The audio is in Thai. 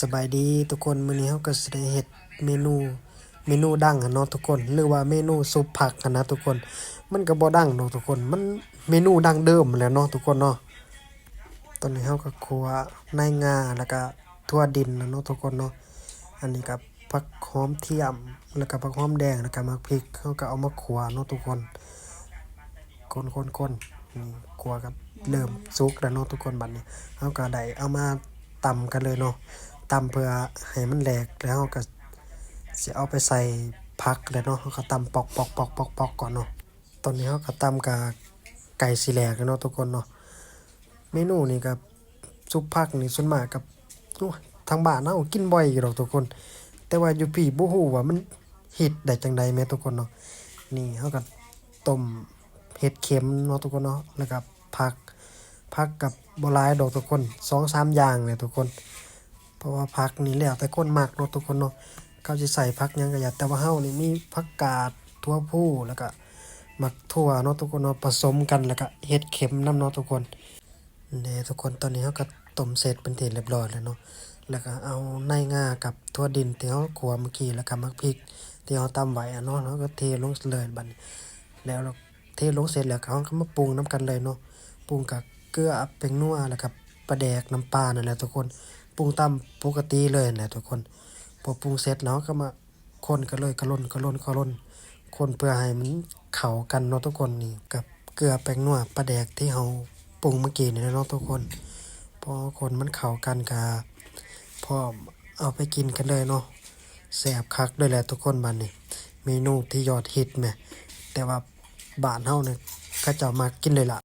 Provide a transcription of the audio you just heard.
สบายดีทุกคนมื้อนี้เฮาก็สิได้เฮ็ดเมนูเมนูดังอะเนาะทุกคนหรือว่าเมนูซุปผักอะนะทุกคน มันก็บ่ดังดอกทุกคน มันเมนูดังเดิมแหล้วเนาะทุกคนเนาะตอนนี้เฮาก็คั่วในงาแล้วก็ทั่วดินนะเนาะทุกคนเนาะอันนี้ก็ผักหอมเทียมแล้วก็ผักหอมแดงแล้วก็มะพริกเฮาก็เอามาคั่วเนาะทุกคนคนๆๆนี่คั่วกับเริ่มสุกแล้วเนาะทุกคนบัดนี้เฮาก็ได้เอามาตำกันเลยเนาะ ตำเพื่อให้มันแหลกแล้วเราก็สิเอาไปใส่ผักเลยเนาะเราก็ตำปอกปอกปอกปอกปอกก่อนเนาะตอนนี้เราก็ตำกับไก่สิแหลกแล้วเนาะทุกคนเนาะเมนูนี้กับซุปผักนี่ส่วนมากกับโอ้ยทางบ้านเฮาะกินบ่อยอยู่ดอกทุกคน แต่ว่าอยู่พี่บ่ฮู้ว่ามันเฮิตได้จังใดแม่ทุกคนเนาะนี่เฮาก็ต้มเห็ดเข็มเนาะทุกคนเนาะแล้วก็ผักผักกับบ่หลายดอกทุกคน2-3อย่างเนี่ยทุกคน ราะว่าผักนี่แล้วแต่คนมักเนาะทุกคนเนาะเขาสิใส่ผักยังก็อยาแต่ว่าเฮานี่มีผักกาดถั่วพูแล้วก็มักถั่วเนาะทุกคนเนาะผสมกันแล้วก็เฮ็ดเข็มน้ำเนาะทุกคนเนี่ยทุกคนตอนนี้เฮาก็ต้มเสร็จเป็นที่เรียบร้อยแล้วเนาะแล้วก็เอาในงากับถั่วดินที่เฮาคั่วเมื่อกี้แล้วก็มักพริกที่เฮาตำไว้อะเนาะแล้วก็เทลงเลยบัดนี้แล้วเราเทลงเสร็จแล้วเฮาก็มาปรุงนํกันเลยเนาะปรุงกับเกลือแป้งนัวแล้วก็ปลาแดกน้ำปลานั่นแหละทุกคน ปรุงตามปกติเลยแหละทุกคนพอปรุงเสร็จแล้วก็มาคนกันเลยกระล่นกระล่นกระล่นคนเพื่อให้มันเข้ากันเนาะทุกคนนี่กับเกลือแป้งนัวปลาแดกที่เฮาปรุงเมื่อกี้นี่เนาะทุกคนพอคนมันเข้ากันก็พอเอาไปกินกันเลยเนาะแซ่บคักด้วยแหละทุกคนบัดนี้เมนูที่ยอดฮิตแหมแต่ว่าบ้านเฮาเนี่ยเขาเจ้ามากินเลยล่ะ